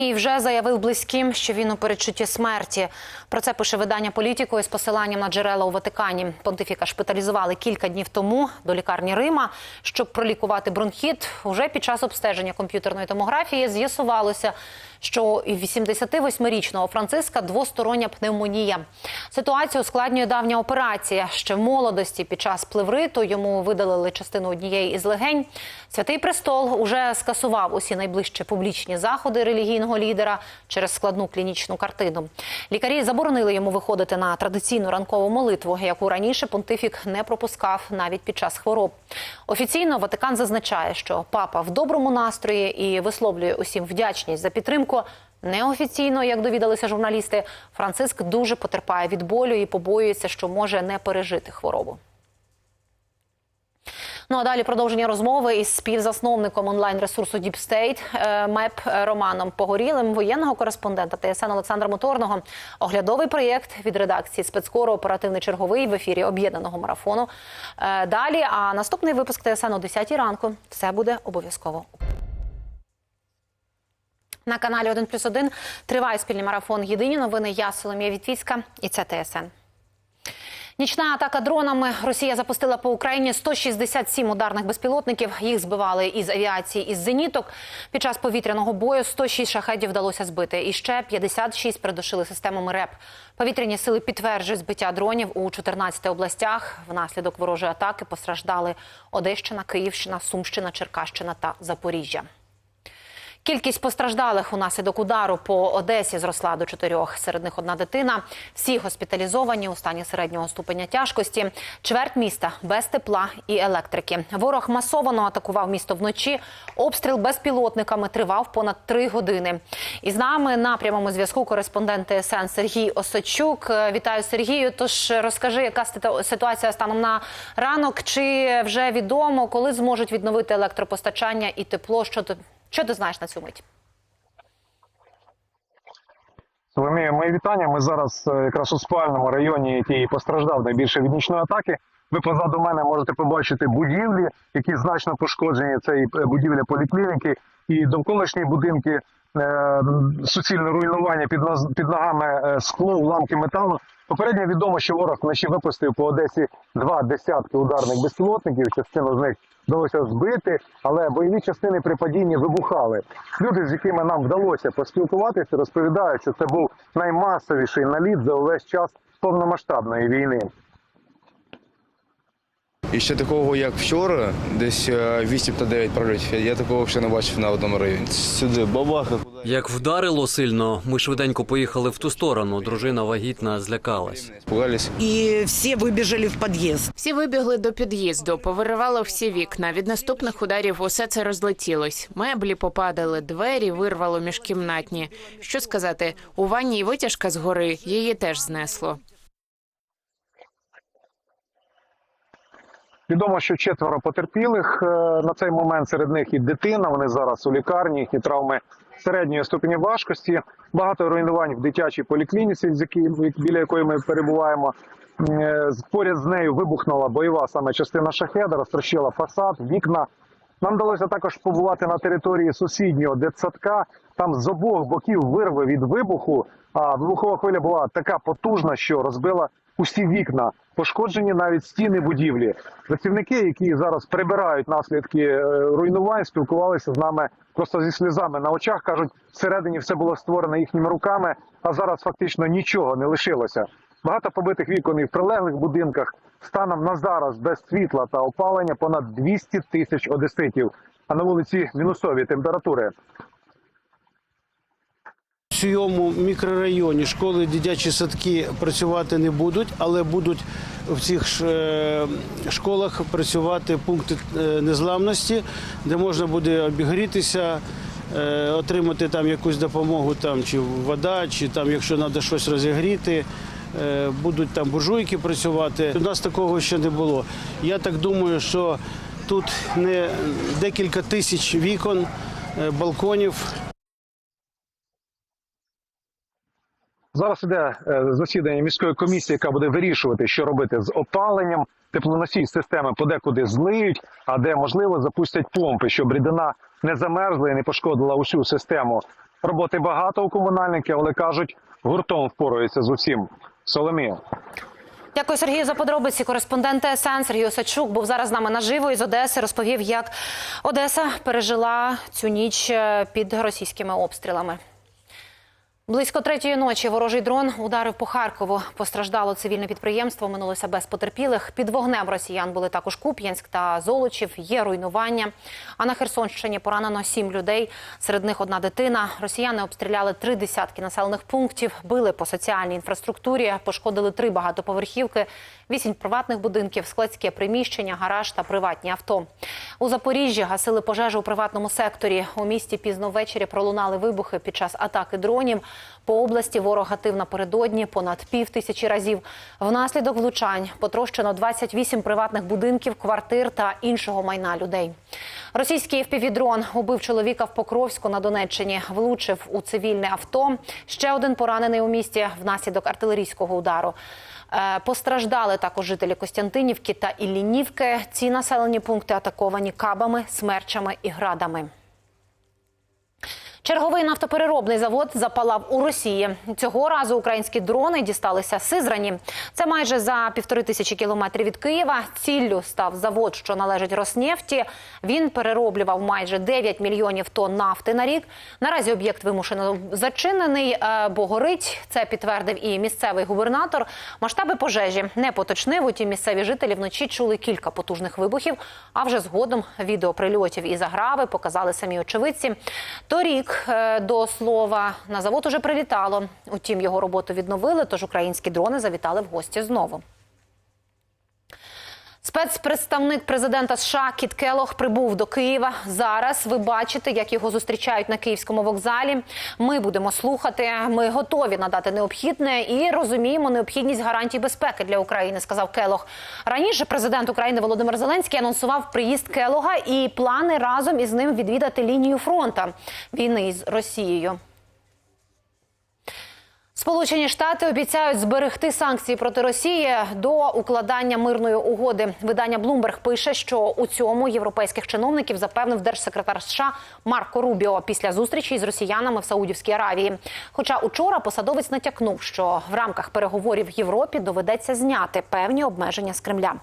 І вже заявив близьким, що він у передчутті смерті. Про це пише видання політико із посиланням на джерела у Ватикані. Понтифіка шпиталізували кілька днів тому до лікарні Рима, щоб пролікувати бронхіт. Уже під час обстеження комп'ютерної томографії з'ясувалося, що у 88-річного Франциска двостороння пневмонія. Ситуацію ускладнює давня операція. Ще в молодості під час плевриту йому видалили частину однієї із легень. Святий престол уже скасував усі найближчі публічні заходи релігійного лідера через складну клінічну картину. Лікарі заборонили йому виходити на традиційну ранкову молитву, яку раніше понтифік не пропускав навіть під час хвороб. Офіційно Ватикан зазначає, що папа в доброму настрої і висловлює усім вдячність за підтримку. Неофіційно, як довідалися журналісти, Франциск дуже потерпає від болю і побоюється, що може не пережити хворобу. Ну а далі продовження розмови із співзасновником онлайн-ресурсу е, МЕП Романом Погорілим, воєнного кореспондента ТСН Олександра Моторного. Оглядовий проєкт від редакції спецкору оперативний черговий в ефірі об'єднаного марафону. Е, Далі, а наступний випуск ТСН о 10 ранку. Все буде обов'язково. На каналі 1 плюс 1 триває спільний марафон. Єдині новини. Я Соломія Вітвіцька і це ТСН. Нічна атака дронами. Росія запустила по Україні 167 ударних безпілотників. Їх збивали із авіації із зеніток. Під час повітряного бою 106 шахедів вдалося збити. І ще 56 придушили системами РЕП. Повітряні сили підтверджують збиття дронів у 14 областях. Внаслідок ворожої атаки постраждали Одещина, Київщина, Сумщина, Черкащина та Запоріжжя. Кількість постраждалих унаслідок удару по Одесі зросла до чотирьох. Серед них одна дитина. Всі госпіталізовані у стані середнього ступеня тяжкості. Чверть міста без тепла і електрики. Ворог масовано атакував місто вночі. Обстріл безпілотниками тривав понад три години. І з нами на прямому зв'язку кореспондент ТСН Сергій Осадчук. Е, Вітаю Сергію. Тож розкажи, яка ситу- ситуація станом на ранок? Чи вже відомо, коли зможуть відновити електропостачання і тепло? Що що ти знаєш на цю мить? Соломія, мої вітання. Ми зараз е, якраз у спальному районі, який постраждав найбільше від нічної атаки. Ви позаду мене можете побачити будівлі, які значно пошкоджені. Це і е, будівля поліклініки, і довколишні будинки, е, суцільне руйнування під, ногами е, скло, уламки металу. Попередньо відомо, що ворог вночі випустив по Одесі два десятки ударних безпілотників. Частину з них вдалося збити, але бойові частини при падінні вибухали. Люди, з якими нам вдалося поспілкуватися, розповідають, що це був наймасовіший наліт за увесь час повномасштабної війни. І ще такого, як вчора, десь е, 8 та 9 прольотів, я такого ще не бачив на одному районі. Сюди бабаха. Як вдарило сильно, ми швиденько поїхали в ту сторону. Дружина вагітна злякалась. Спугались. и все выбежали в подъезд. Всі вибігли до під'їзду, повиривало всі вікна. Від наступних ударів усе це розлетілось. Меблі попадали, двері вирвало міжкімнатні. Що сказати, у ванні витяжка згори, її теж знесло. Відомо, що четверо потерпілих е, на цей момент серед них і дитина. Вони зараз у лікарні, їхні травми середньої ступені важкості. Багато руйнувань в дитячій поліклініці, біля якої ми перебуваємо. Е, Поряд з нею вибухнула бойова саме частина шахеда, розтрощила фасад, вікна. Нам вдалося також побувати на території сусіднього дитсадка. Там з обох боків вирви від вибуху. А вибухова хвиля була така потужна, що розбила усі вікна, пошкоджені навіть стіни будівлі. Працівники, які зараз прибирають наслідки е, руйнувань, спілкувалися з нами просто зі сльозами на очах. кажуть, всередині все було створено їхніми руками, а зараз фактично нічого не лишилося. Багато побитих вікон і в прилеглих будинках. Станом на зараз без світла та опалення понад 200 тисяч одеситів. А на вулиці мінусові температури. В цьому мікрорайоні школи, дитячі садки працювати не будуть, але будуть в цих е, школах працювати пункти е, незламності, де можна буде обігрітися, е, отримати там якусь допомогу, там чи вода, чи там, якщо треба щось розігріти. Будуть там буржуйки працювати. У нас такого ще не було. Я так думаю, що тут не декілька тисяч вікон, балконів. Зараз іде е, засідання міської комісії, яка буде вирішувати, що робити з опаленням. Теплоносій системи подекуди злиють, а де можливо запустять помпи, щоб рідина не замерзла і не пошкодила усю систему. Роботи багато у комунальників, але кажуть, гуртом впораються з усім. Соломія. Дякую, Сергію, за подробиці. Кореспондент ТСН Сергій Осадчук був зараз з нами наживо із Одеси. Розповів, як Одеса пережила цю ніч е, під російськими обстрілами. Близько третьої ночі ворожий дрон ударив по Харкову. Постраждало цивільне підприємство. Минулося без потерпілих. Під вогнем росіян були також Куп'янськ та Золочів. Є руйнування. А на Херсонщині поранено сім людей. Серед них одна дитина. Росіяни обстріляли три десятки населених пунктів, били по соціальній інфраструктурі, пошкодили три багатоповерхівки, вісім приватних будинків, складське приміщення, гараж та приватні авто. У Запоріжжі гасили пожежу у приватному секторі. У місті пізно ввечері пролунали вибухи під час атаки дронів. По області ворог гатив напередодні понад пів тисячі разів. Внаслідок влучань потрощено 28 приватних будинків, квартир та іншого майна людей. Російський FPV-дрон убив чоловіка в Покровську на Донеччині. Влучив у цивільне авто. Ще один поранений у місті внаслідок артилерійського удару. Е, Постраждали також жителі Костянтинівки та Іллінівки. Ці населені пункти атаковані кабами, смерчами і градами. Черговий нафтопереробний завод запалав у Росії. Цього разу українські дрони дісталися Сизрані. Це майже за півтори тисячі кілометрів від Києва. Ціллю став завод, що належить Роснефті. Він перероблював майже 9 мільйонів тонн нафти на рік. Наразі об'єкт вимушено зачинений, е, бо горить. Це підтвердив і місцевий губернатор. Масштаби пожежі не поточнив. Утім, місцеві жителі вночі чули кілька потужних вибухів. А вже згодом відео прильотів і заграви показали самі очевидці. Торік, е, до слова, на завод уже прилітало. Утім, його роботу відновили, тож українські дрони завітали в гості знову. Спецпредставник президента США Кіт Келох прибув до Києва. Зараз ви бачите, як його зустрічають на київському вокзалі. Ми будемо слухати. Ми готові надати необхідне і розуміємо необхідність гарантій безпеки для України. Сказав Келох. Раніше президент України Володимир Зеленський анонсував приїзд Келога і плани разом із ним відвідати лінію фронту війни з Росією. Сполучені Штати обіцяють зберегти санкції проти Росії до укладання мирної угоди. Видання Bloomberg пише, що у цьому європейських чиновників запевнив держсекретар США Марко Рубіо після зустрічі з росіянами в Саудівській Аравії. Хоча учора посадовець натякнув, що в рамках переговорів в Європі доведеться зняти певні обмеження з Кремля.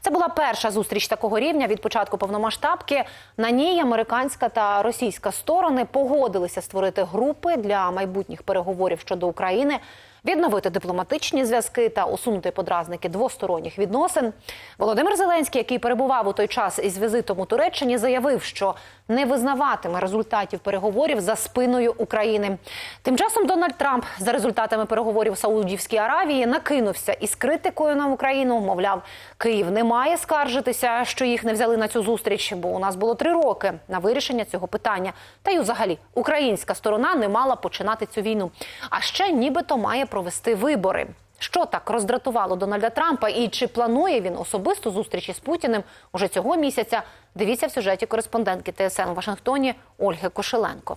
Це була перша зустріч такого рівня від початку повномасштабки. На ній американська та російська сторони погодилися створити групи для майбутніх переговорів щодо України, України відновити дипломатичні зв'язки та усунути подразники двосторонніх відносин. Володимир Зеленський, який перебував у той час із візитом у Туреччині, заявив, що не визнаватиме результатів переговорів за спиною України. Тим часом Дональд Трамп за результатами переговорів Саудівській Аравії накинувся із критикою на Україну. Мовляв, Київ не має скаржитися, що їх не взяли на цю зустріч, бо у нас було три роки на вирішення цього питання. Та й взагалі українська сторона не мала починати цю війну. А ще нібито має провести вибори. Що так роздратувало Дональда Трампа і чи планує він особисту зустріч із Путіним уже цього місяця? Дивіться в сюжеті кореспондентки ТСН у Вашингтоні Ольги Кошеленко.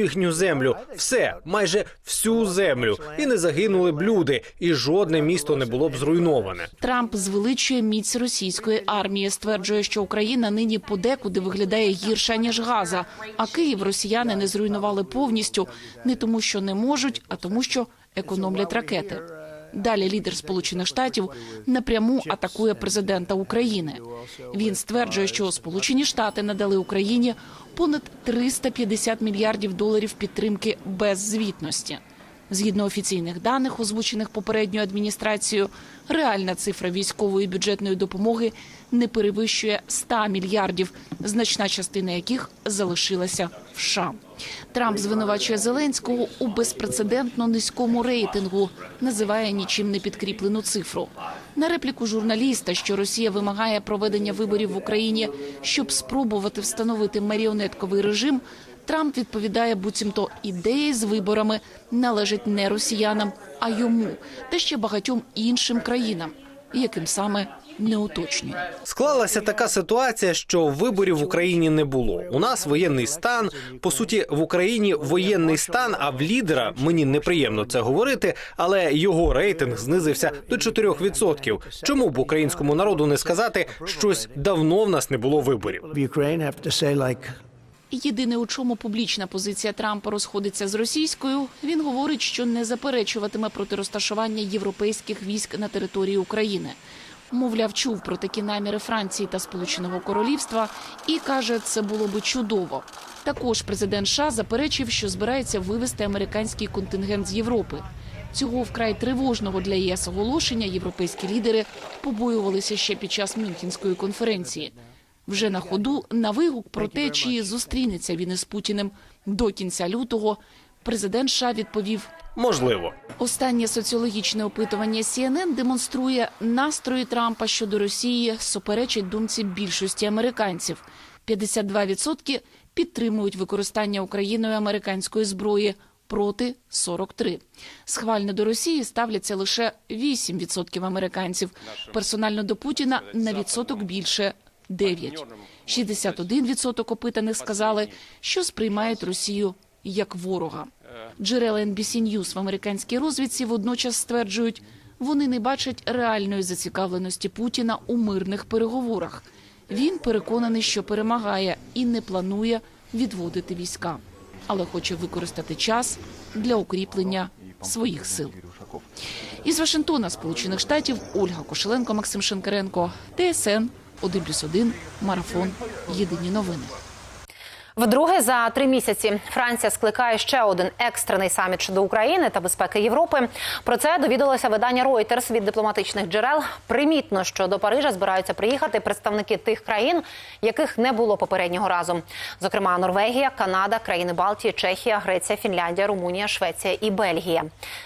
їхню землю, все, майже всю землю, і не загинули б люди, і жодне місто не було б зруйноване. Трамп звеличує міць російської армії, стверджує, що Україна нині подекуди виглядає гірше ніж Газа. А Київ росіяни не зруйнували повністю не тому, що не можуть, а тому, що економлять ракети. Далі лідер Сполучених Штатів напряму атакує президента України. Він стверджує, що Сполучені Штати надали Україні понад 350 мільярдів доларів підтримки без звітності. Згідно офіційних даних, озвучених попередньою адміністрацією, реальна цифра військової бюджетної допомоги не перевищує 100 мільярдів, значна частина яких залишилася в США. Трамп звинувачує Зеленського у безпрецедентно низькому рейтингу, називає нічим не підкріплену цифру. На репліку журналіста, що Росія вимагає проведення виборів в Україні, щоб спробувати встановити маріонетковий режим. Трамп відповідає, буцімто ідеї з виборами належать не росіянам, а йому та ще багатьом іншим країнам, яким саме не уточнює. Склалася така ситуація, що виборів в Україні не було. У нас воєнний стан. По суті, в Україні воєнний стан. А в лідера мені неприємно це говорити, але його рейтинг знизився до 4%. Чому б українському народу не сказати, щось давно в нас не було виборів? Єдине, у чому публічна позиція Трампа розходиться з російською, він говорить, що не заперечуватиме проти розташування європейських військ на території України. Мовляв, чув про такі наміри Франції та Сполученого Королівства і каже, це було би чудово. Також президент США заперечив, що збирається вивести американський контингент з Європи. Цього вкрай тривожного для ЄС оголошення європейські лідери побоювалися ще під час Мюнхенської конференції. Вже на ходу на вигук про те, чи зустрінеться він із Путіним до кінця лютого, президент США відповів: Можливо. Останнє соціологічне опитування CNN демонструє настрої Трампа щодо Росії суперечить думці більшості американців. 52% підтримують використання Україною американської зброї проти 43. Схвально до Росії ставляться лише 8% американців. Персонально до Путіна на відсоток більше 9. 61% опитаних сказали, що сприймають Росію як ворога. Джерела NBC News в американській розвідці водночас стверджують, вони не бачать реальної зацікавленості Путіна у мирних переговорах. Він переконаний, що перемагає і не планує відводити війська, але хоче використати час для укріплення своїх сил. Із Вашингтона, Сполучених Штатів, Ольга Кошеленко, Максим Шенкаренко, ТСН 1+,1, Марафон. Єдині новини. Вдруге за три місяці Франція скликає ще один екстрений саміт щодо України та безпеки Європи. Про це довідалося видання Reuters від дипломатичних джерел. Примітно, що до Парижа збираються приїхати представники тих країн, яких не було попереднього разу. Зокрема, Норвегія, Канада, країни Балтії, Чехія, Греція, Фінляндія, Румунія, Швеція і Бельгія.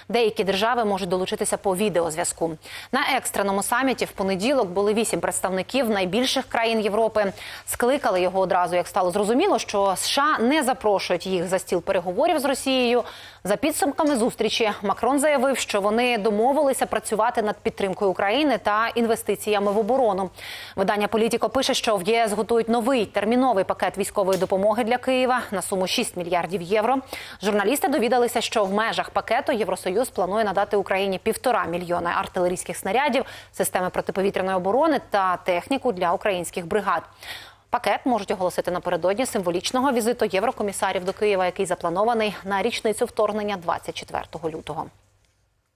Деякі держави можуть долучитися по відеозв'язку. На екстреному саміті в понеділок були вісім представників найбільших країн Європи. Скликали його одразу, як стало зрозуміло, що США не запрошують їх за стіл переговорів з Росією. За підсумками зустрічі Макрон заявив, що вони домовилися працювати над підтримкою України та інвестиціями в оборону. Видання Політіко пише, що в ЄС готують новий терміновий пакет військової допомоги для Києва на суму 6 мільярдів євро. Журналісти довідалися, що в межах пакету Євросоюз планує надати Україні півтора мільйони артилерійських снарядів, системи протиповітряної оборони та техніку для українських бригад. Пакет можуть оголосити напередодні символічного візиту єврокомісарів до Києва, який запланований на річницю вторгнення 24 лютого.